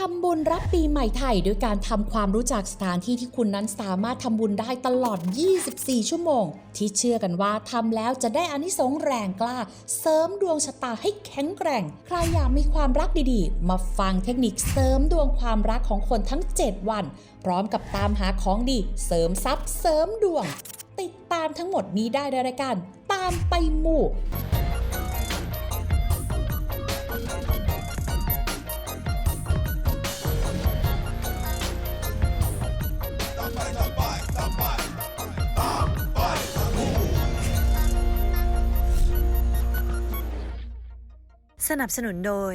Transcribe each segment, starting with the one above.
ทำบุญรับปีใหม่ไทยด้วยการทำความรู้จักสถานที่ที่คุณนั้นสามารถทำบุญได้ตลอด 24 ชั่วโมง ที่เชื่อกันว่าทำแล้วจะได้อานิสงส์แรงกล้า เสริมดวงชะตาให้แข็งแกร่ง ใครอยากมีความรักดีๆ มาฟังเทคนิคเสริมดวงความรักของคนทั้ง 7 วัน พร้อมกับตามหาของดี เสริมทรัพย์ เสริมดวง ติดตามทั้งหมดนี้ได้ในรายการตามไปหมู่ สนับสนุนโดย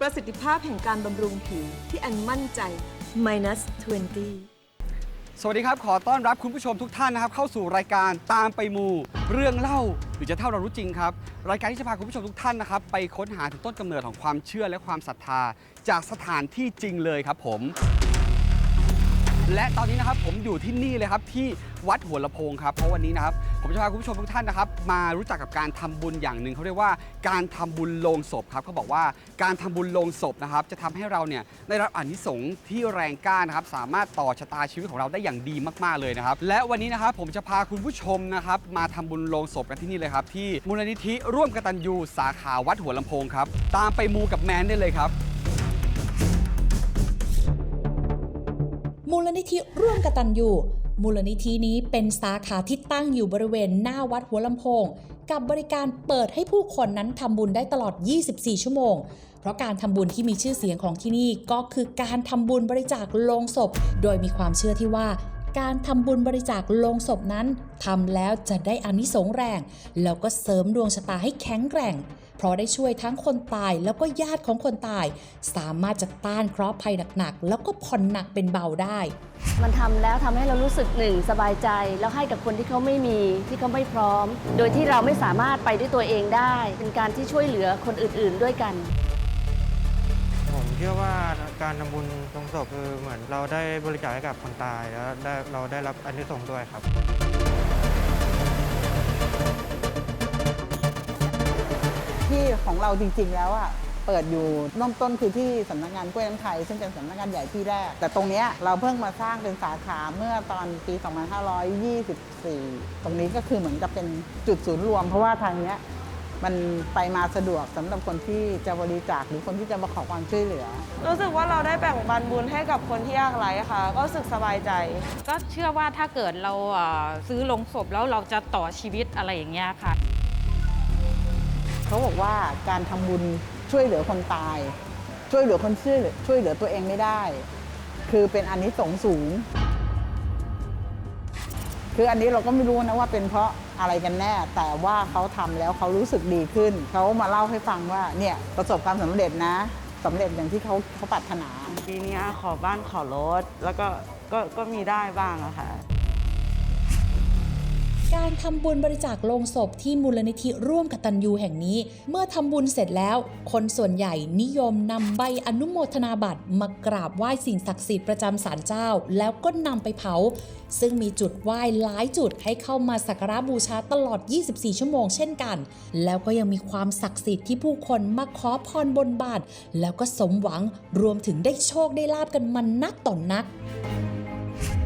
ประสิทธิภาพแห่งการบำรุงผิวที่อันมั่นใจ minus 20 สวัสดีครับ ขอต้อนรับคุณผู้ชมทุกท่านนะครับ เข้าสู่รายการตามไปมู เรื่องเล่า หรือจะเท่าเรารู้จริงครับ รายการที่จะพาคุณผู้ชมทุกท่านนะครับ ไปค้นหาถึงต้นกำเนิดของความเชื่อและความศรัทธา จากสถานที่จริงเลยครับผม และตอนนี้นะครับผมอยู่ที่นี่เลยครับที่วัดหัวลำโพงครับเพราะวันนี้นะครับผมจะพาคุณผู้ชมทุกท่านนะครับ มารู้จักกับการทำบุญอย่างหนึ่งเขาเรียกว่าการทำบุญโลงศพครับเขาบอกว่าการทำบุญโลงศพนะครับ จะทำให้เราเนี่ยได้รับอานิสงส์ที่แรงกล้านะครับ สามารถต่อชะตาชีวิตของเราได้อย่างดีมากๆเลยนะครับ และวันนี้นะครับผมจะพาคุณผู้ชมนะครับ มาทำบุญโลงศพกันที่นี่เลยครับ ที่มูลนิธิร่วมกตัญญูสาขาวัดหัวลำโพงครับตามไปมูกับแมนได้เลยครับ นิธิร่วมกตัญญูมูลนิธินี้เป็นสาขาที่ตั้งอยู่บริเวณหน้าวัดหัวลำโพง กับบริการเปิดให้ผู้คนนั้นทำบุญได้ตลอด 24 ชั่วโมง เพราะการทำบุญที่มีชื่อเสียงของที่นี่ก็คือการทำบุญบริจาคโลงศพ โดยมีความเชื่อที่ว่าการทำบุญบริจาคโลงศพนั้นทำแล้วจะได้อานิสงส์แรง แล้วก็เสริมดวงชะตาให้แข็งแกร่ง เพราะได้ช่วยทั้งคนตายแล้วก็ญาติของคนตาย สามารถจะต้านเคราะห์ภัยหนักๆ แล้วก็ผ่อนหนักเป็นเบาได้ มันทำแล้วทำให้เรารู้สึกหนึ่งสบายใจ แล้วให้กับคนที่เขาไม่มีที่เขาไม่พร้อม โดยที่เราไม่สามารถไปด้วยตัวเองได้ เป็นการที่ช่วยเหลือคนอื่น ๆด้วยกันผมเชื่อว่าการทำบุญลงศพคือเหมือนเราได้บริจาคให้กับคนตายแล้วได้เราได้รับอันนี้ส่งส์ด้วยครับ ที่ของเราจริง ๆ แล้วอะเปิดอยู่เริ่มต้นคือที่สำนักงานกล้วยน้ำไทย ซึ่งเป็นสำนักงานใหญ่ที่แรก แต่ตรงเนี้ยเราเพิ่งมาสร้างเป็นสาขาเมื่อตอนปี 2524 ตรงนี้ก็คือเหมือนกับเป็นจุดศูนย์รวม เพราะว่าทางเนี้ยมันไปมาสะดวกสำหรับคนที่จะบริจาคหรือคนที่จะมาขอความช่วยเหลือ รู้สึกว่าเราได้แบ่งปันบุญให้กับคนที่ยากไร้ค่ะ ก็รู้สึกสบายใจ ก็เชื่อว่าถ้าเกิดเราเอ่อซื้อลงศพแล้วเราจะต่อชีวิตอะไรอย่างเงี้ยค่ะ เขาบอกว่าการทำบุญช่วยเหลือคนตาย ช่วยเหลือคนช่วยช่วยเหลือตัวเองไม่ได้ คือเป็นอันนี้สงสูง คืออันนี้เราก็ไม่รู้นะว่าเป็นเพราะอะไรกันแน่ แต่ว่าเขาทำแล้วเขารู้สึกดีขึ้น เขามาเล่าให้ฟังว่าเนี่ยประสบความสำเร็จนะสำเร็จอย่างที่เขาเขาปรารถนาปีนี้ขอบ้านขอรถแล้วก็ก็ก็มีได้บ้างอะค่ะ การทำบุญบริจาคโลงศพที่มูลนิธิร่วมกตัญญูแห่งนี้ เมื่อทำบุญเสร็จแล้ว คนส่วนใหญ่นิยมนำใบอนุโมทนาบัตรมากราบไหว้สิ่งศักดิ์สิทธิ์ประจำศาลเจ้า แล้วก็นำไปเผา ซึ่งมีจุดไหว้หลายจุดให้เข้ามาสักการะบูชาตลอด 24 ชั่วโมงเช่นกัน แล้วก็ยังมีความศักดิ์สิทธิ์ที่ผู้คนมาขอพรบนบานแล้วก็สมหวังรวมถึงได้โชคได้ลาบกันมันนักต่อนนัก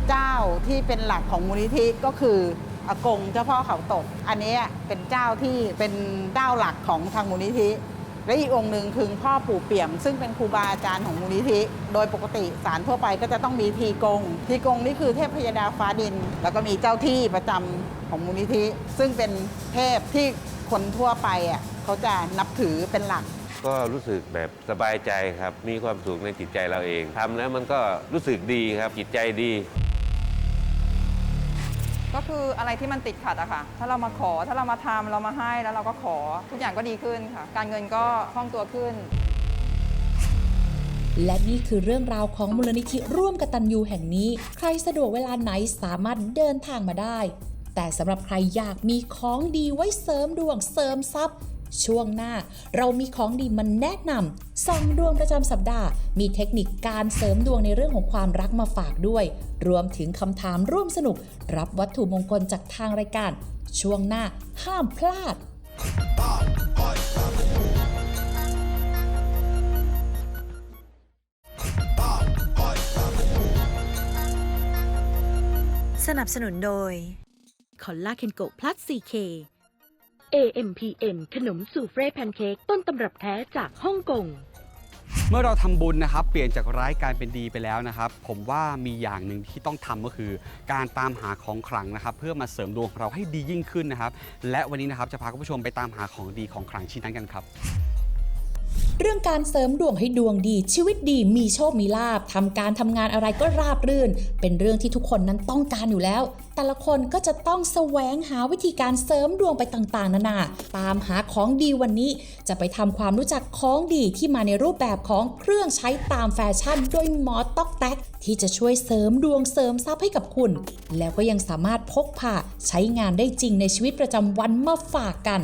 เจ้าที่เป็นหลักของมูลนิธิก็คือ อากงเจ้าพ่อเขาตก อันนี้เป็นเจ้าที่เป็นเจ้าหลักของทางมูลนิธิ และอีกองค์หนึ่งคือพ่อปู่เปี่ยม ซึ่งเป็นครูบาอาจารย์ของมูลนิธิ โดยปกติศาลทั่วไปก็จะต้องมีทีกง ทีกงนี่คือเทพพยดาฟ้าดิน แล้วก็มีเจ้าที่ประจำของมูลนิธิ ซึ่งเป็นเทพที่คนทั่วไปอะเขาจะนับถือเป็นหลักก็รู้สึกแบบสบายใจครับ มีความสุขในจิตใจเราเองทำแล้วมันก็รู้สึกดีครับจิตใจดี ก็คืออะไรที่มันติดขัดอะค่ะ ถ้าเรามาขอ ถ้าเรามาทำเรามาให้แล้วเราก็ขอ ทุกอย่างก็ดีขึ้นค่ะ การเงินก็คล่องตัวขึ้น และนี่คือเรื่องราวของมูลนิธิร่วมกตัญญูแห่งนี้ ใครสะดวกเวลาไหนสามารถเดินทางมาได้ แต่สำหรับใครอยากมีของดีไว้เสริมดวงเสริมทรัพย์ ช่วงหน้า เรามีของดีมันแนะนำสองดวงประจำสัปดาห์ มีเทคนิคการเสริมดวงในเรื่องของความรักมาฝากด้วย รวมถึงคำถามร่วมสนุก รับวัตถุมงคลจากทางรายการ ช่วงหน้าห้ามพลาดสนับสนุนโดย คอลลาเคนโกพลัส 4K AMPM ขนมสูเฟรแพนเค้กต้นตำรับแท้จากฮ่องกง เมื่อเราทำบุญนะครับ เปลี่ยนจากร้ายกลายเป็นดีไปแล้วนะครับ ผมว่ามีอย่างหนึ่งที่ต้องทำก็คือ การตามหาของขลังนะครับ เพื่อมาเสริมดวงของเราให้ดียิ่งขึ้นนะครับ และวันนี้นะครับจะพาคุณผู้ชมไปตามหาของดีของขลังชิ้นนั้นกันครับ เรื่องการเสริมดวงให้ดวงดี ชีวิตดีมีโชคมีลาบทำการทำงานอะไรก็ราบรื่น เป็นเรื่องที่ทุกคนนั้นต้องการอยู่แล้ว แต่ละคนก็จะต้องแสวงหาวิธีการเสริมดวงไปต่างๆ นานา ตามหาของดีวันนี้ จะไปทำความรู้จักของดีที่มาในรูปแบบของเครื่องใช้ตามแฟชั่นโดยหมอต๊อกแต๊กที่จะช่วยเสริมดวงเสริมทรัพย์ให้กับคุณ แล้วก็ยังสามารถพกพาใช้งานได้จริงในชีวิตประจำวันมาฝากกัน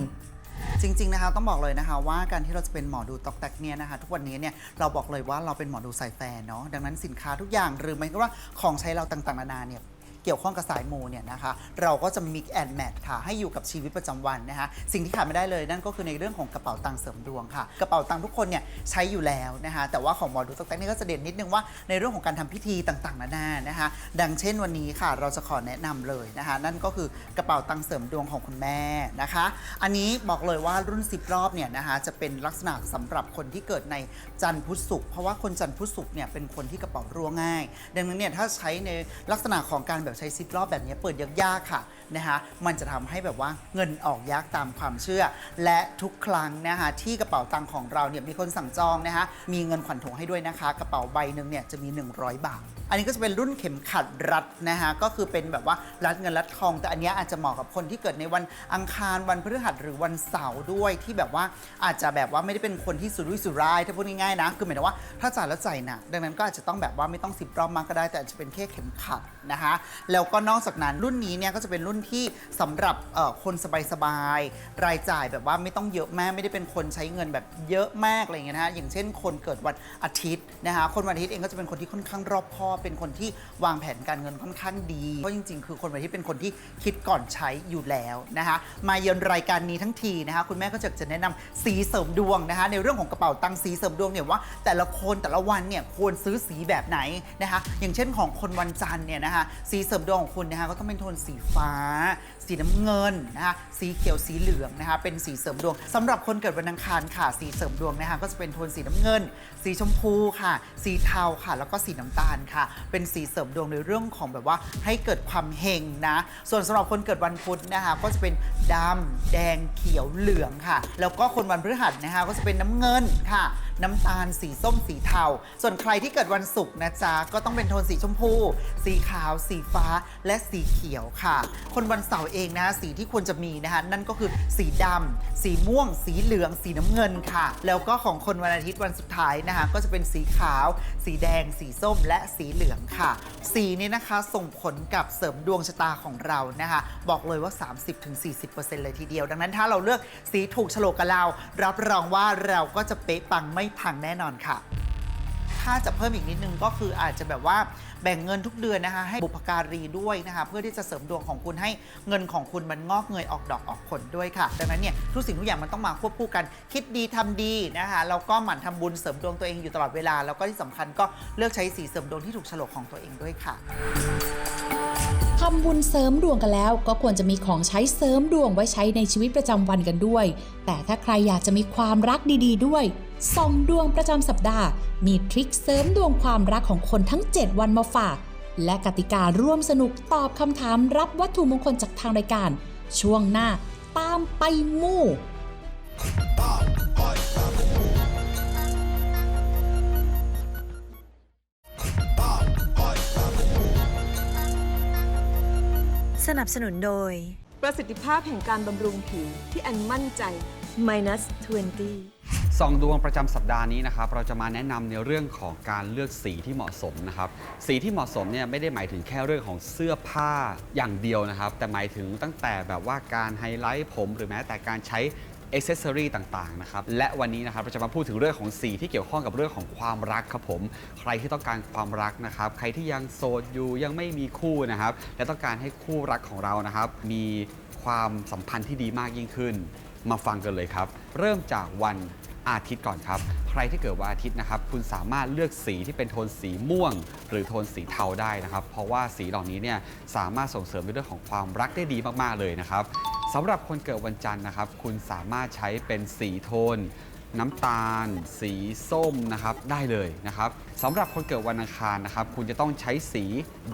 จริงๆนะคะต้องบอกเลยนะคะว่าการที่เราจะเป็นหมอดูตอกแตกเนี่ยนะคะ ทุกวันนี้เนี่ยเราบอกเลยว่าเราเป็นหมอดูสายแฟร์เนาะดังนั้นสินค้าทุกอย่างหรือไม่ก็ว่าของใช้เราต่างๆนานาเนี่ย เกี่ยวข้องกับสายมูเนี่ยนะคะเราก็จะ mix and match ค่ะให้อยู่กับชีวิตประจำวันนะคะสิ่งที่ขาดไม่ได้เลยนั่นก็คือในเรื่องของกระเป๋าตังค์เสริมดวงค่ะ กระเป๋าตังค์ทุกคนเนี่ยใช้อยู่แล้วนะคะแต่ว่าของหมอดูตกแตกนี่ก็จะเด่นนิดนึงว่าในเรื่องของการทำพิธีต่างๆนานานะคะ ดังเช่นวันนี้ค่ะเราจะขอแนะนำเลยนะคะ นั่นก็คือกระเป๋าตังค์เสริมดวงของคุณแม่นะคะ อันนี้บอกเลยว่ารุ่น 10 รอบเนี่ยนะคะจะเป็นลักษณะสำหรับคนที่เกิดในจันทร์พุธศุกร์เพราะว่าคนจันทร์พุธศุกร์เนี่ยเป็นคนที่กระเป๋ารั่วง่าย ดังนั้นเนี่ยถ้าใช้ในลักษณะของการแบบใช้ซิปรอบแบบนี้เปิดยากๆค่ะนะคะมันจะทำให้แบบว่าเงินออกยากตามความเชื่อ และทุกครั้งนะคะที่กระเป๋าตังค์ของเราเนี่ยมีคนสั่งจองนะคะมีเงินขวัญถุงให้ด้วยนะคะ กระเป๋าใบหนึ่งเนี่ยจะมี 100 บาท อันนี้ก็จะเป็นรุ่นเข็มขัดรัดนะคะก็คือเป็นแบบว่ารัดเงินรัดทอง แต่อันนี้อาจจะเหมาะกับคนที่เกิดในวันอังคารวันพฤหัสหรือวันเสาร์ด้วยที่แบบว่าอาจจะแบบว่าไม่ได้เป็นคนที่สุรุ่ยสุร่ายถ้าพูดง่ายๆนะคือหมายถึงว่าถ้าจ่ายแล้วจ่ายหนะดังนั้นก็อาจจะต้องแบบว่าไม่ต้องสิบรอบมากก็ได้ แต่อาจจะเป็นแค่เข็มขัดนะคะแล้วก็นอกจากนั้นรุ่นนี้เนี่ยก็จะเป็นรุ่นที่สำหรับเอ่อคนสบายๆรายจ่ายแบบว่าไม่ต้องเยอะมากไม่ได้เป็นคนใช้เงินแบบเยอะมากอะไรอย่างเงี้ยนะคะอย่างเช่น คนเกิดวันอาทิตย์นะคะคนวันอาทิตย์เองก็จะเป็นคนที่ค่อนข้างรอบคอบเป็นคนที่วางแผนการเงินค่อนข้างดีเพราะจริงๆ คือคนวันอาทิตย์เป็นคนที่คิดก่อนใช้อยู่แล้วนะคะมาเยือนรายการนี้ทั้งทีนะคะคุณแม่ก็จะจะแนะนำสีเสริมดวงนะคะในเรื่องของกระเป๋าตังค์สีเสริมดวงเนี่ยว่าแต่ละคนแต่ละวันเนี่ยควรซื้อสีแบบไหนนะคะอย่างเช่นของคนวันจันทร์เนี่ยนะคะสีเสริมสริมดวงของคุณนะคะก็ต้องเป็นโทนสีฟ้า สีน้ำเงินนะคะสีเขียวสีเหลืองนะคะเป็นสีเสริมดวงสำหรับคนเกิดวันอังคารค่ะ สีเสริมดวงนะคะก็จะเป็นโทนสีน้ำเงิน สีชมพูค่ะ สีเทาค่ะ แล้วก็สีน้ำตาลค่ะ เป็นสีเสริมดวงในเรื่องของแบบว่าให้เกิดความเฮงนะส่วนสำหรับคนเกิดวันพุธนะคะก็จะเป็นดำแดงเขียวเหลืองค่ะ แล้วก็คนวันพฤหัสนะคะก็จะเป็นน้ำเงินค่ะ น้ำตาลสีส้มสีเทา ส่วนใครที่เกิดวันศุกร์นะจ๊ะ ก็ต้องเป็นโทนสีชมพู สีขาว สีฟ้าและสีเขียวค่ะ คนวันเสาร์เองนะสีที่ควรจะมีนะคะ นั่นก็คือสีดำสีม่วง สีเหลือง สีน้ำเงินค่ะ แล้วก็ของคนวันอาทิตย์วันสุดท้ายนะคะก็จะเป็นสีขาว สีแดง สีส้ม และสีเหลืองค่ะ สีนี้นะคะส่งผลกับเสริมดวงชะตาของเรานะคะ บอกเลยว่า 30-40%เลยทีเดียว ดังนั้นถ้าเราเลือกสีถูกโฉลกกับเรา รับรองว่าเราก็จะเป๊ะปังไม่พังแน่นอนค่ะ ถ้าจะเพิ่มอีกนิดนึงก็คืออาจจะแบบว่าแบ่งเงินทุกเดือนนะคะ ให้บุพการีด้วยนะคะ เพื่อที่จะเสริมดวงของคุณให้เงินของคุณมันงอกเงยออกดอกออกผลด้วยค่ะดังนั้นเนี่ยทุกสิ่งทุกอย่างมันต้องมาควบคู่กัน คิดดีทำดีนะคะแล้วก็หมั่นทำบุญเสริมดวงตัวเองอยู่ตลอดเวลา แล้วก็ที่สำคัญก็เลือกใช้สีเสริมดวงที่ถูกฉลกของตัวเองด้วยค่ะทำบุญเสริมดวงกันแล้ว ก็ควรจะมีของใช้เสริมดวงไว้ใช้ในชีวิตประจำวันกันด้วย แต่ถ้าใครอยากจะมีความรักดี ๆ ด้วย ส่องดวงประจำสัปดาห์ มีทริคเสริมดวงความรักของคนทั้ง 7 วันมาฝาก และกติการ่วมสนุกตอบคำถามรับวัตถุมงคลจากทางรายการ ช่วงหน้าตามไปมู่สนับสนุนโดย ประสิทธิภาพแห่งการบำรุงผิวที่แอนมั่นใจ minus 20 ส่องดวงประจำสัปดาห์นี้นะครับเราจะมาแนะนำในเรื่องของการเลือกสีที่เหมาะสมนะครับสีที่เหมาะสมเนี่ยไม่ได้หมายถึงแค่เรื่องของเสื้อผ้าอย่างเดียวนะครับ แต่หมายถึงตั้งแต่แบบว่าการไฮไลท์ผม หรือแม้แต่การใช้อ c เซอรีต่างๆนะครับและวันนี้นะครับเราจะมาพูดถึงเรื่องของสีที่เกี่ยวข้องกับเรื่องของความรักครับผม ใครที่ต้องการความรักนะครับ ใครที่ยังโสดอยู่ยังไม่มีคู่นะครับ และต้องการให้คู่รักของเรานะครับ มีความสัมพันธ์ที่ดีมากยิ่งขึ้น มาฟังกันเลยครับ เริ่มจากวัน อาทิตย์ก่อนครับ ใครที่เกิดวันอาทิตย์นะครับ คุณสามารถเลือกสีที่เป็นโทนสีม่วง หรือโทนสีเทาได้นะครับ เพราะว่าสีเหล่านี้เนี่ยสามารถส่งเสริมในเรื่องของความรักได้ดีมากๆเลยนะครับสำหรับคนเกิดวันจันทร์นะครับ คุณสามารถใช้เป็นสีโทน น้ำตาล สีส้มนะครับได้เลยนะครับสำหรับคนเกิดวันอังคารนะครับคุณจะต้องใช้สี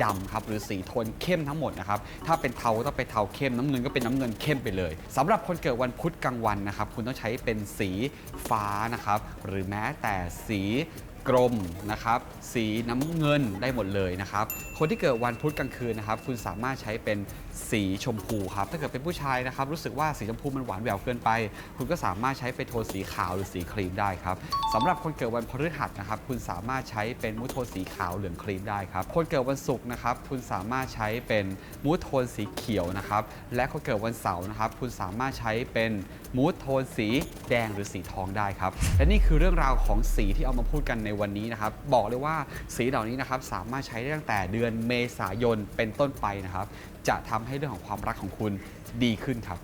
ดำครับหรือสีโทนเข้มทั้งหมดนะครับถ้าเป็นเทาก็ต้องเป็นเทาเข้มน้ำเงินก็เป็นน้ำเงินเข้มไปเลยสำหรับคนเกิดวันพุธกลางวันนะครับคุณต้องใช้เป็นสีฟ้านะครับหรือแม้แต่สี กรมนะครับ สีน้ำเงินได้หมดเลยนะครับ คนที่เกิดวันพุธกลางคืนนะครับ คุณสามารถใช้เป็นสีชมพูครับ ถ้าเกิดเป็นผู้ชายนะครับ รู้สึกว่าสีชมพูมันหวานแหววเกินไป คุณก็สามารถใช้เป็นโทนสีขาวหรือสีครีมได้ครับสำหรับคนเกิดวันพฤหัสนะครับ คุณสามารถใช้เป็นมูทโทนสีขาวเหลืองครีมได้ครับ คนเกิดวันศุกร์นะครับ คุณสามารถใช้เป็นมูทโทนสีเขียวนะครับ และคนเกิดวันเสาร์นะครับ คุณสามารถใช้เป็น มูทโทนสีแดงหรือสีทองได้ครับ และนี่คือเรื่องราวของสีที่เอามาพูดกันในวันนี้นะครับ บอกเลยว่าสีเหล่านี้นะครับสามารถใช้ได้ตั้งแต่เดือนเมษายนเป็นต้นไปนะครับ จะทำให้เรื่องของความรักของคุณดีขึ้นครับ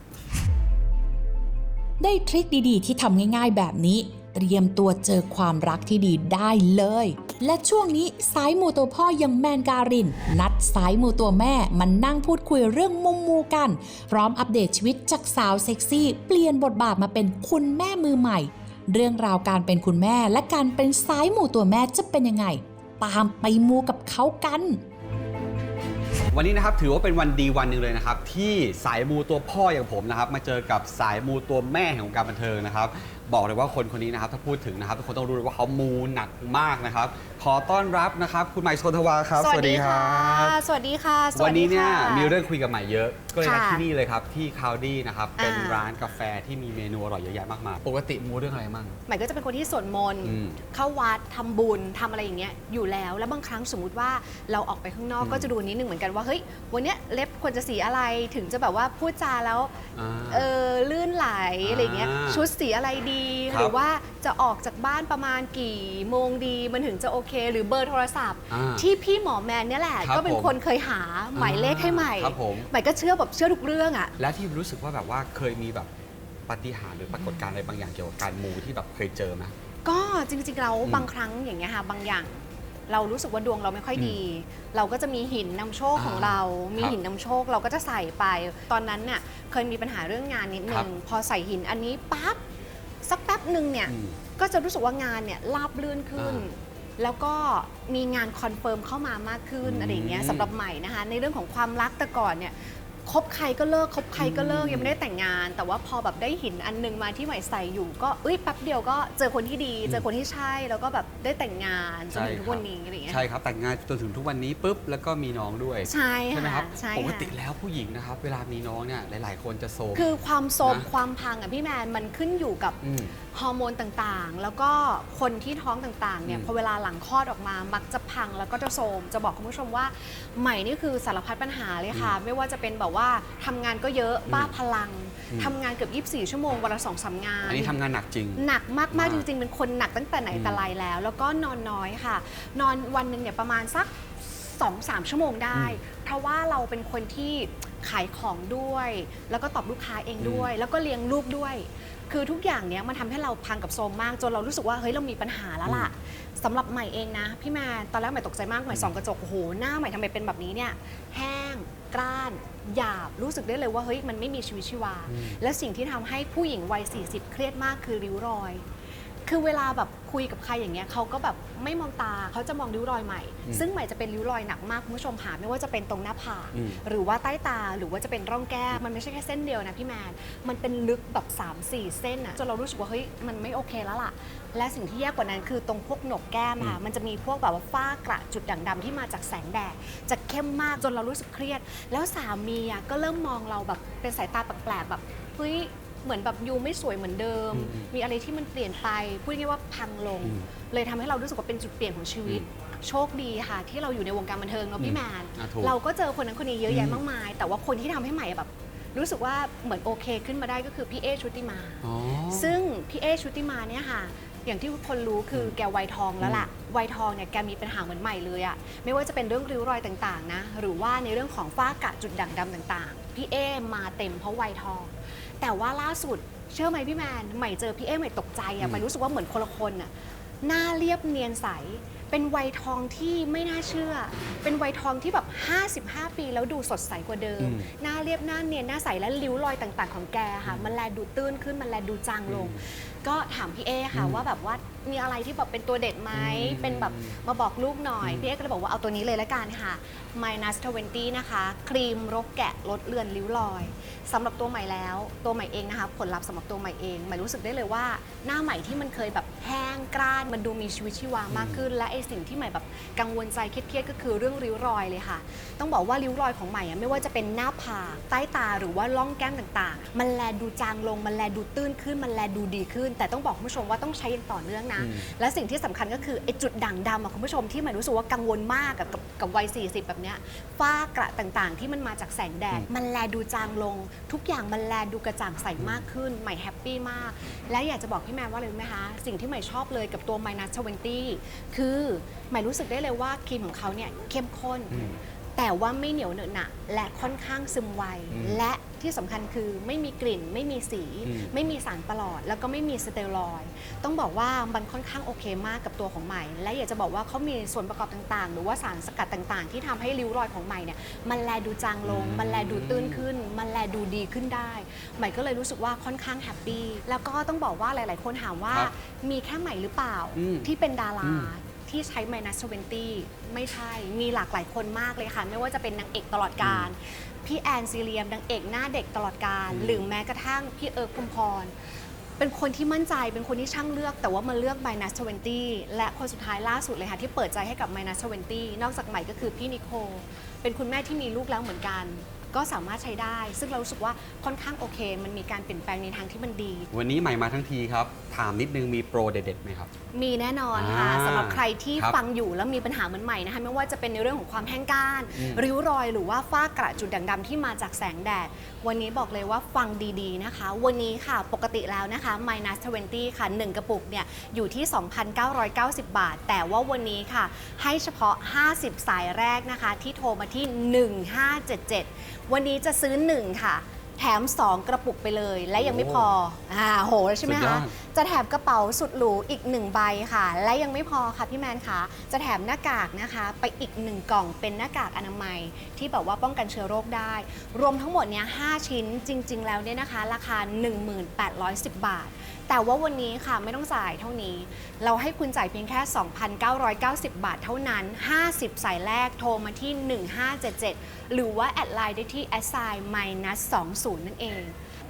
ได้ทริคดีๆ ที่ทำง่าย ๆ แบบนี้ เตรียมตัวเจอความรักที่ดีได้เลย และช่วงนี้สายมูตัวพ่ออยังแมนการิน นัดสายมูตัวแม่มันนั่งพูดคุยเรื่องมุมมูกัน พร้อมอัปเดตชีวิตจากสาวเซ็กซี่ เปลี่ยนบทบาทมาเป็นคุณแม่มือใหม่ เรื่องราวการเป็นคุณแม่และการเป็นสายมูตัวแม่จะเป็นยังไง ตามไปมูกับเขากันวันนี้นะครับถือว่าเป็นวันดีวันหนึ่งเลยนะครับ ที่สายมูตัวพ่ออย่างผมนะครับ มาเจอกับสายมูตัวแม่แห่งวงการบันเทิงนะครับ บอกเลยว่าคนคนนี้นะครับ ถ้าพูดถึงนะครับทุกคนต้องรู้เลยว่าเขามูหนักมากนะครับ ขอต้อนรับนะครับคุณใหม่โชนทวาครับสวัสดีค่ะ สวัสดีค่ะสวันนี้เนี่ยค่ะมีเรื่องคุยกับใหม่เยอะ ก็เลยนัดค่ะที่นี่เลยครับที่คาวดี้นะครับเป็นอ่าร้านกาแฟที่มีเมนูอร่อยเยอะแยะมากมายปกติมูเรื่องอะไรมั่ง ใหม่ก็จะเป็นคนที่สวดมนต์อืมเข้าวัดทำบุญทำอะไรอย่างเงี้ยอยู่แล้ว แล้วบางครั้งสมมุติว่าเราออกไปข้างนอกอืม ก็จะดูนิดนึงเหมือนกันว่าเฮ้ยวันเนี้ยเล็บควรจะสีอะไรถึงจะแบบว่าพูดจาแล้วอ่า เออลื่นไหลอะไรอย่างเงี้ยอ่าชุดสีอะไรดี ครับหรือว่าจะออกจากบ้านประมาณกี่โมงดีมันถึงจะโอเคหรือเบอร์โทรศัพท์ อ่าที่พี่หมอแมนเนี่ยแหละ ครับก็เป็นผมคนเคยหาหมายเลขให้ใหม่ครับผม ใหม่ก็เชื่อแบบเชื่อทุกเรื่องอะ และที่รู้สึกว่าแบบว่าเคยมีแบบปาฏิหาริย์หรือปรากฏการณ์อะไรบางอย่างเกี่ยวกับการมูที่แบบเคยเจอไหม ก็จริงๆเราอืมบางครั้งอย่างเงี้ยค่ะบางอย่าง เรารู้สึกว่าดวงเราไม่ค่อยดี เราก็จะมีหินนำโชคของอ่าเรา มีครับหินนำโชคเราก็จะใส่ไป ตอนนั้นเนี่ยเคยมีปัญหาเรื่องงานนิดคนึรับงพอใส่หินอันนี้ปั๊บสักแป๊บหนึ่งเนี่ยอืมก็จะรู้สึกว่างานเนี่ยราบลื่นขึ้น อ่า แล้วก็มีงานคอนเฟิร์มเข้ามามากขึ้นอืมอะไรอย่างเงี้ยสำหรับใหม่นะคะในเรื่องของความรักแต่ก่อนเนี่ยคบใครก็เลิกคบใครก็เลิกอืมยังไม่ได้แต่งงาน แต่ว่าพอแบบได้หินอันหนึงมาที่ใหม่ใส่อยู่ ก็เอ้ยแป๊บเดียวก็เจอคนที่ดี เจอคนที่ใช่แล้วก็แบบได้แต่งงานจนถึงทุกวันนี้อะไรอย่างเงี้ยใช่ครับแต่งงานจนถึงทุกวันนี้ปุ๊บแล้วก็มีน้องด้วย ใช่ไหมครัค่ะใช่ค่ะปกติแล้วผู้หญิงนะครับ เวลามีน้องเนี่ยหลาย ๆ คนจะโซมคือความโซมนะความพังอะพี่แมนมันขึ้นอยู่กับอืมฮอร์โมนต่างๆ แล้วก็คนที่ท้องต่างๆเนี่ยอืมพอเวลาหลังคลอดออกมา มักจะพังแล้วก็จะโทรมจะบอกคุณผู้ชมว่าใหม่นี่คือสารพัดปัญหาเลยค่ะ ไม่ว่าจะเป็นแบบว่าทำงานก็เยอะบ้าพลังอืมทำงานเกือบ 24 ชั่วโมงวันละสองสามงาน อันนี้ทำงานหนักจริง หนักมากมากๆจริงๆ เป็นคนหนักตั้งแต่ไหนอืมแต่ไรแล้ว แล้วก็นอนน้อยค่ะ นอนวันหนึ่งเนี่ยประมาณสัก2-3ชั่วโมงได้ เพราะว่าเราเป็นคนที่ขายของด้วย แล้วก็ตอบลูกค้าเองด้วย แล้วก็เลี้ยงลูกด้วย คือทุกอย่างเนี้ยมันทำให้เราพังกับโซมมาก จนเรารู้สึกว่าเฮ้ยเรามีปัญหาแล้วล่ะสำหรับใหม่เองนะ พี่แมนตอนแรกใหม่ตกใจมากใหม่ส่องกระจกโอ้โหหน้าใหม่ทำไมเป็นแบบนี้เนี่ยแห้งกร้านหยาบรู้สึกได้เลยว่าเฮ้ยมันไม่มีชีวิตชีวาอืมและสิ่งที่ทำให้ผู้หญิงวัย40 เครียดมากคือริ้วรอย คือเวลาแบบคุยกับใครอย่างเงี้ยเขาก็แบบไม่มองตาเขาจะมองริ้วรอยใหม่อืมซึ่งใหม่จะเป็นริ้วรอยหนักมากคุณผู้ชมหาไม่ว่าจะเป็นตรงหน้าผากอืม หรือว่าใต้ตาหรือว่าจะเป็นร่องแก้มมันไม่ใช่แค่เส้นเดียวนะพี่แมน มันเป็นลึกแบบ3 4 เส้นอะจนเรารู้สึกว่าเฮ้ยมันไม่โอเคแล้วล่ะ และสิ่งที่แย่กว่านั้นคือตรงพวกโหนกแก้มค่ะมันจะมีพวกแบบว่าฝ้ากระจุดด่างดำที่มาจากแสงแดดจะเข้มมากจนเรารู้สึกเครียด แล้วสามีอะก็เริ่มมองเราแบบเป็นสายตาแปลกๆแบบเฮ้ย เหมือนแบบยูไม่สวยเหมือนเดิมอืมมีอะไรที่มันเปลี่ยนไป พูดง่ายๆว่าพังลงอืมเลยทำให้เรารู้สึกว่าเป็นจุดเปลี่ยนของชีวิต โชคดีค่ะ ที่เราอยู่ในวงการบันเทิงเนาะพี่แมนอะถูกเราก็เจอคนนั้นคนนี้เยอะแยะอืมมากมาย แต่ว่าคนที่ทำให้ใหม่แบบรู้สึกว่าเหมือนโอเคขึ้นมาได้ก็คือพี่เอชุติมาอ๋อซึ่งพี่เอชุติมาเนี่ยค่ะ อย่างที่ทุกคนรู้คือแกวัยทองแล้วล่ะ วัยทองเนี่ยแกมีปัญหาเหมือนใหม่เลยอะไม่ว่าจะเป็นเรื่องริ้วรอยต่างๆนะ หรือว่าในเรื่องของฝ้ากระจุดด่างดำต่างๆ พี่เอมาเต็มเพราะวัยทอง แต่ว่าล่าสุดเชื่อไหมพี่แมนใหม่เจอพี่เอใหม่ตกใจอะใหม่รู้สึกว่าเหมือนคนละคนอะหน้าเรียบเนียนใส เป็นวัยทองที่ไม่น่าเชื่อ เป็นวัยทองที่แบบ 55 ปีแล้วดูสดใสกว่าเดิมอืมหน้าเรียบหน้าเนียนหน้าใสและริ้วรอยต่าง ๆ ของแกค่ะ มันแลดูตื้นขึ้นมันแลดูจางลง ก็ถามพี่เอค่ะว่าแบบว่า มีอะไรที่แบบเป็นตัวเด็ดไหมเป็นแบบมาบอกลูกหน่อย พี่เอก็เลยบอกว่าเอาตัวนี้เลยละกันค่ะ minus 20 นะคะ ครีมรกแกะลดเลือนริ้วรอยสำหรับตัวใหม่แล้ว ตัวใหม่เองนะคะผลลัพธ์สำหรับตัวใหม่เองใหม่รู้สึกได้เลยว่าหน้าใหม่ที่มันเคยแบบแห้งกร้านมันดูมีชีวิตชีวามากขึ้น และไอสิ่งที่ใหม่แบบกังวลใจเครียดๆก็คือเรื่องริ้วรอยเลยค่ะ ต้องบอกว่าริ้วรอยของใหม่อะไม่ว่าจะเป็นหน้าผากใต้ตาหรือว่าล่องแก้มต่างๆ มันแลดูจางลงมันแลดูตื้นขึ้นมันแลดูดีขึ้น แต่ต้องบอกคุณผู้ชมว่าต้องใช้อย่างต่อเนื่องนะอืมและสิ่งที่สำคัญก็คือไอ้จุดด่างดำอะคุณผู้ชมที่ใหม่รู้สึกว่ากังวลมากกับกับกับวัย 40 แบบเนี้ยฝ้ากระต่างๆ ที่มันมาจากแสงแดด มันแลดูจางลง ทุกอย่างมันแลดูกระจ่างใสมากขึ้นใหม่แฮปปี้มาก และอยากจะบอกพี่แมนว่าอะไรรู้ไหมคะสิ่งที่ใหม่ชอบเลยกับตัว minus 20คือใหม่รู้สึกได้เลยว่าครีมของเขาเนี่ยเข้มข้น แต่ว่าไม่เหนียวเหนอะหนะและค่อนข้างซึมไวอืมและที่สำคัญคือไม่มีกลิ่น ไม่มีสีอืมไม่มีสารประหลอด แล้วก็ไม่มีสเตียรอยด์ต้องบอกว่ามันค่อนข้างโอเคมากกับตัวของใหม่ และอยากจะบอกว่าเขามีส่วนประกอบต่างๆ หรือว่าสารสกัดต่างๆ ที่ทำให้ริ้วรอยของใหม่เนี่ยมันแลดูจางลง มันแลดูตื้นขึ้น มันแลดูดีขึ้นได้ ใหม่ก็เลยรู้สึกว่าค่อนข้างแฮปปี้แล้วก็ต้องบอกว่าหลาย ๆ คนถามว่า ครับมีแค่ใหม่หรือเปล่าอืมที่เป็นดารา อืม ที่ใช้ minus 20 ไม่ใช่ มีหลากหลายคนมากเลยค่ะ ไม่ว่าจะเป็นนางเอกตลอดการ พี่แอนซีเรียมนางเอกหน้าเด็กตลอดการ หรือแม้กระทั่งพี่เอิร์กคุมพร เป็นคนที่มั่นใจ เป็นคนที่ช่างเลือก แต่ว่ามาเลือก minus 20 และคนสุดท้ายล่าสุดเลยค่ะ ที่เปิดใจให้กับ minus 20 นอกจากใหม่ก็คือพี่นิโคลเป็นคุณแม่ที่มีลูกแล้วเหมือนกัน ก็สามารถใช้ได้ ซึ่งเรารู้สึกว่าค่อนข้างโอเค มันมีการเปลี่ยนแปลงในทางที่มันดี วันนี้ใหม่มาทั้งทีครับ ถามนิดนึงมีโปรเด็ดๆไหมครับ มีแน่นอนค่ะอ่าสำหรับใครที่ครับฟังอยู่แล้วมีปัญหาเหมือนใหม่นะคะไม่ว่าจะเป็นในเรื่องของความแห้งก้าน อืมริ้วรอยหรือว่าฝ้ากระจุดด่างดำที่มาจากแสงแดด วันนี้บอกเลยว่าฟังดีๆนะคะ วันนี้ค่ะปกติแล้วนะคะ minus 20 ค่ะ 1 กระปุกเนี่ยอยู่ที่ 2,990 บาท แต่ว่าวันนี้ค่ะ ให้เฉพาะ 50 สายแรกนะคะ ที่โทรมาที่ 1577 วันนี้จะซื้อ 1 ค่ะ แถม 2 กระปุกไปเลย และยังไม่พออ่าโหใช่ไหมสุดยอคะ ด จะแถมกระเป๋าสุดหรูอีก 1 ใบค่ะ และยังไม่พอค่ะพี่แมนคะจะแถมหน้ากากนะคะ ไปอีก 1 กล่องเป็นหน้ากากอนามัย ที่แบบว่าป้องกันเชื้อโรคได้ รวมทั้งหมดเนี้ย5ชิ้นจริง ๆ แล้วเนี่ยนะคะ ราคา 1810 บาท แต่ว่าวันนี้ค่ะไม่ต้องจ่ายเท่านี้ เราให้คุณจ่ายเพียงแค่ 2,990 บาทเท่านั้น 50 สายแรกโทรมาที่ 1577 หรือว่าแอดไลน์ได้ที่ a s i minus 20 นั่นเอง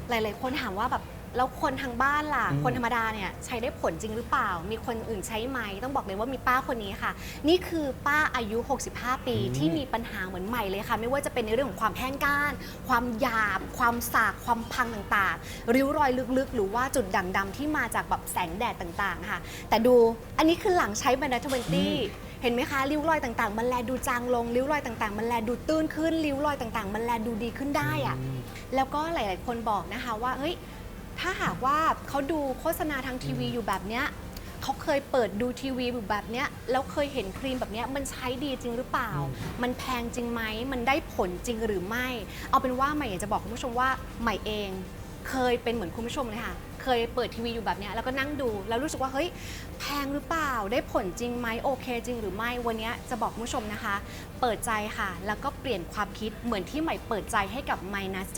หลายๆ คนถามว่าแบบ แล้วคนทางบ้านล่ะ อืมคนธรรมดาเนี่ยใช้ได้ผลจริงหรือเปล่า มีคนอื่นใช้ไหมต้องบอกเลยว่ามีป้าคนนี้ค่ะ นี่คือป้าอายุ 65 ปีอืม ที่มีปัญหาเหมือนใหม่เลยค่ะ ไม่ว่าจะเป็นในเรื่องของความแห้งก้าน ความหยาบ ความสาก ความพังต่างๆ ริ้วรอยลึกๆ หรือว่าจุดด่างดำที่มาจากแบบแสงแดดต่างๆ ค่ะ แต่ดูอันนี้คือหลังใช้บรรดาทเวนตี้ เห็นไหมคะริ้วรอยต่างๆ มันแลดูจางลง ริ้วรอยต่างๆ มันแลดูตื้นขึ้น ริ้วรอยต่างๆ มันแลดูดีขึ้นได้อะ แล้วก็หลาย ๆ คนบอกนะคะว่า เฮ้ย ถ้าหากว่าเขาดูโฆษณาทางทีวีอยู่แบบเนี้ยเขาเคยเปิดดูทีวีอยู่แบบเนี้ยแล้วเคยเห็นครีมแบบเนี้ยมันใช้ดีจริงหรือเปล่า มันแพงจริงไหมมันได้ผลจริงหรือไม่ เอาเป็นว่าใหม่อยากจะบอกคุณผู้ชมว่าใหม่เอง เคยเป็นเหมือนคุณผู้ชมเลยค่ะ เคยเปิดทีวีอยู่แบบเนี้ยแล้วก็นั่งดู แล้วรู้สึกว่าเฮ้ยแพงหรือเปล่าได้ผลจริงไหมโอเค จริงหรือไม่วันเนี้ยจะบอกคุณผู้ชมนะคะ เปิดใจค่ะ แล้วก็เปลี่ยนความคิดเหมือนที่ใหม่เปิดใจให้กับ minus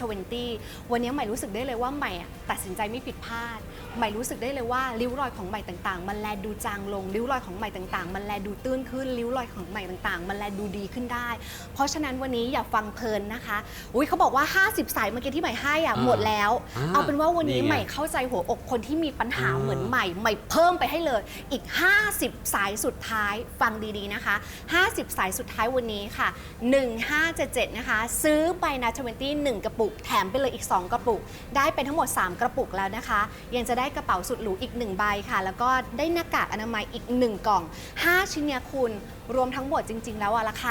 20 วันนี้ใหม่รู้สึกได้เลยว่าใหม่อะตัดสินใจไม่ผิดพลาดใหม่รู้สึกได้เลยว่าริ้วรอยของใหม่ต่างๆ มันแลดูจางลงริ้วรอยของใหม่ต่างๆ มันแลดูตื้นขึ้นริ้วรอยของใหม่ต่างๆ มันแลดูดีขึ้นได้ เพราะฉะนั้นวันนี้อย่าฟังเพลินนะคะอุ้ยเขาบอกว่า 50 สายเมื่อกี้ที่ใหม่ให้อะอ่าหมดแล้วอ่าเอาเป็นว่าวันนี้นี่ไงใหม่เข้าใจหัวอกคนที่มีปัญหาอ่าเหมือนใหม่ ใหม่เพิ่มไปให้เลย อีก 50 สายสุดท้ายฟังดีๆนะคะ 50 สายสุดท้ายวันนี้ค่ะ 1577 นะคะ ซื้อไปนะ20 1กระปุก แถมไปเลยอีก 2 กระปุก ได้เป็นทั้งหมด 3 กระปุกแล้วนะคะ ยังจะได้กระเป๋าสุดหรูอีก 1 ใบค่ะ แล้วก็ได้หน้ากากอนามัยอีก 1 กล่อง 5 ชิ้นเนี่ยคุณรวมทั้งหมดจริง ๆ แล้วอะราคา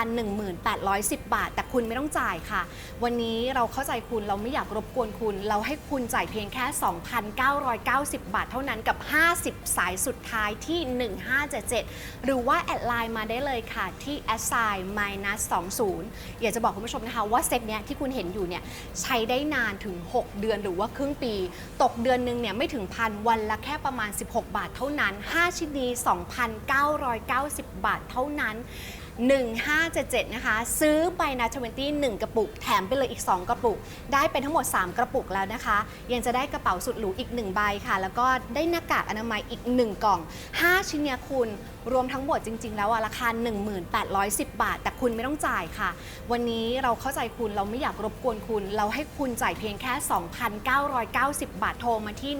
1810 บาท แต่คุณไม่ต้องจ่ายค่ะ วันนี้เราเข้าใจคุณเราไม่อยากรบกวนคุณ เราให้คุณจ่ายเพียงแค่ 2,990 บาทเท่านั้นกับ 50 สายสุดท้ายที่ 1577 หรือว่าแอดไลน์มาได้เลยค่ะที่ a s i minus 20 อยากจะบอกคุณผู้ชมนะคะว่าเซตเนี้ยที่คุณเห็นอยู่เนี่ยใช้ได้นานถึง 6 เดือนหรือว่าครึ่งปี ตกเดือนหนึงเนี่ยไม่ถึงพันวันละแค่ประมาณ 16 บาทเท่านั้น 5 ชิ้นนี้2,990 บาทเท่านั้นนั้น 1577 นะคะ ซื้อไปนะ20 1 กระปุก แถมไปเลยอีก 2 กระปุก ได้เป็นทั้งหมด 3 กระปุกแล้วนะคะ ยังจะได้กระเป๋าสุดหรูอีก 1 ใบค่ะ แล้วก็ได้หน้ากากอนามัยอีก 1 กล่อง 5 ชิ้นเนี่ยคุณรวมทั้งหมดจริง ๆ แล้วอะราคา 1810 บาท แต่คุณไม่ต้องจ่ายค่ะ วันนี้เราเข้าใจคุณเราไม่อยากรบกวนคุณ เราให้คุณจ่ายเพียงแค่ 2,990 บาทโทรมาที่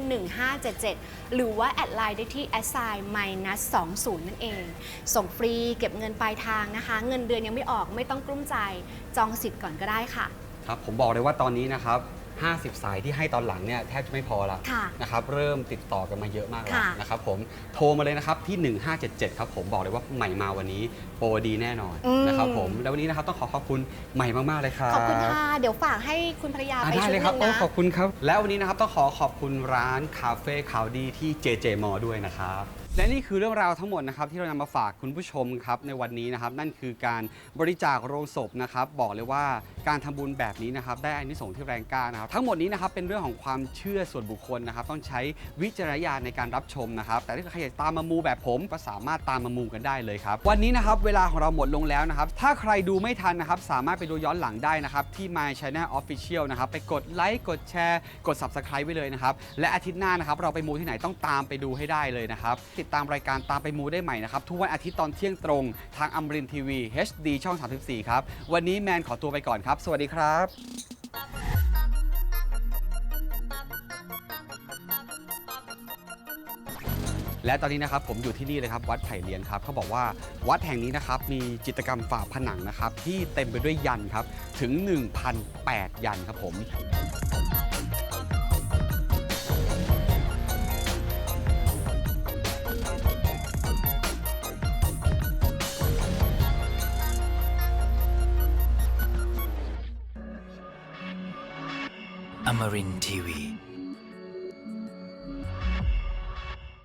1577 หรือว่าแอดไลน์ได้ที่ a s i minus 20 นั่นเอง ส่งฟรีเก็บเงินปลายทางนะคะ เงินเดือนยังไม่ออกไม่ต้องกลุ้มใจจองสิทธิ์ก่อนก็ได้ค่ะ ครับผมบอกเลยว่าตอนนี้นะครับ 50 สายที่ให้ตอนหลังเนี่ยแทบจะไม่พอละค่ะนะครับเริ่มติดต่อกันมาเยอะมากแล้วค่ะ นะครับผมโทรมาเลยนะครับที่ 1577 ครับผมบอกเลยว่าใหม่มาวันนี้โปรดีแน่นอนอืมนะครับผมแล้ววันนี้นะครับต้องขอขอบคุณใหม่มากๆเลยครับ ขอบคุณค่ะ เดี๋ยวฝากให้คุณภรรยาอะไปได้ชุดเลยหครันึบงโอ้นะขอบคุณครับ แล้ววันนี้นะครับต้องขอขอบคุณร้านคาเฟ่คาวดีที่ JJ m ด้วยนะครับ และนี่คือเรื่องราวทั้งหมดนะครับที่เรานำมาฝากคุณผู้ชมครับในวันนี้นะครับ นั่นคือการบริจาคโรงศพนะครับ บอกเลยว่าการทำบุญแบบนี้นะครับ ได้อานิสงส์ที่แรงกล้านะครับ ทั้งหมดนี้นะครับเป็นเรื่องของความเชื่อส่วนบุคคลนะครับ ต้องใช้วิจารณญาณในการรับชมนะครับ แต่ถ้าใครอยากตามมามูแบบผมก็สามารถตามมามูกันได้เลยครับ วันนี้นะครับเวลาของเราหมดลงแล้วนะครับ ถ้าใครดูไม่ทันนะครับ สามารถไปดูย้อนหลังได้นะครับที่ My Channel Official นะครับไปกดไลค์กดแชร์ กด Subscribe ไว้เลยนะครับและอาทิตย์หน้านะครับเราไปมูที่ไหนต้องตามไปดูให้ได้เลยนะครับติดตามรายการตามไปมูได้ใหม่นะครับ ทุกวันอาทิตย์ตอนเที่ยงตรงทางอมรินทีวี HD ช่อง 34 ครับ วันนี้แมนขอตัวไปก่อนครับ สวัสดีครับและตอนนี้นะครับผมอยู่ที่นี่เลยครับวัดไผ่เลี้ยนครับเขาบอกว่าวัดแห่งนี้นะครับมีจิตรกรรมฝาผนังนะครับที่เต็มไปด้วยยันครับถึง 1,008 ยันครับผม Tamarin TV.